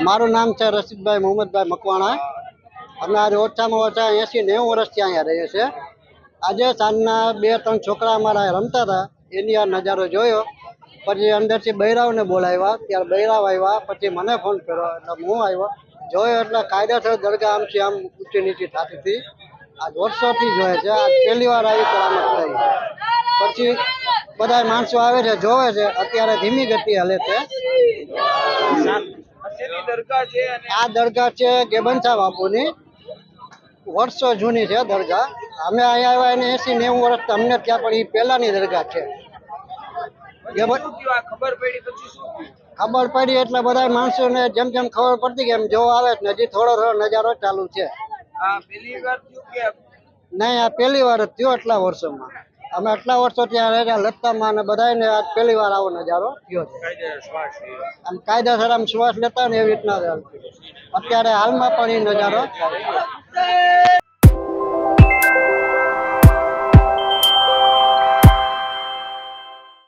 મારું નામ છે રશીદભાઈ મોહમ્મદભાઈ મકવાણા. અમે આજે ઓછામાં ઓછા એંસી નેવું વર્ષથી અહીંયા રહીએ છીએ. આજે સાંજના બે ત્રણ છોકરા અમારા રમતા હતા, એની આ નજારો જોયો. પછી અંદરથી બૈરાવને બોલાવ્યા, ત્યારે બૈરાવ આવ્યા, પછી મને ફોન કર્યો, એટલે હું આવ્યો. જોયો એટલે કાયદેસર દરગાહ આમથી આમ ઊંચી નીચી થતી હતી. આ વર્ષોથી જોઈએ છે આ પહેલી વાર આવી કરામત થઈ. પછી બધા માણસો આવે છે, જોવે છે, અત્યારે ધીમી ગતિ હાલે છે. દરગાહ છે અને આ દરગાહ છે ગેબનશા બાપુની. વર્ષો જૂની છે દરગાહ. અમે અહીંયા આવ્યા એને એસી નેવું વર્ષ અમને ત્યાં પણ એ પહેલાની દરગાહ છે. ગેબન ખબર પડી પછી શું ખબર પડી એટલે બધા માણસોને જેમ જેમ ખબર પડતી કે એમ જો આવે હજી થોડો થોડો નજારો ચાલુ છે. આ પહેલી વાર થયું કે નહીં આ પહેલી વાર જ થયો આટલા વર્ષોમાં. અમે આટલા વર્ષો ત્યાં રહ્યા લતામાં અને બધાને આજ પહેલી વાર આવો નજારો. થયો છે? આમ કાયદેસર આમ શ્વાસ લેતા ને એવી રીતના અત્યારે હાલમાં પણ એ નજારો.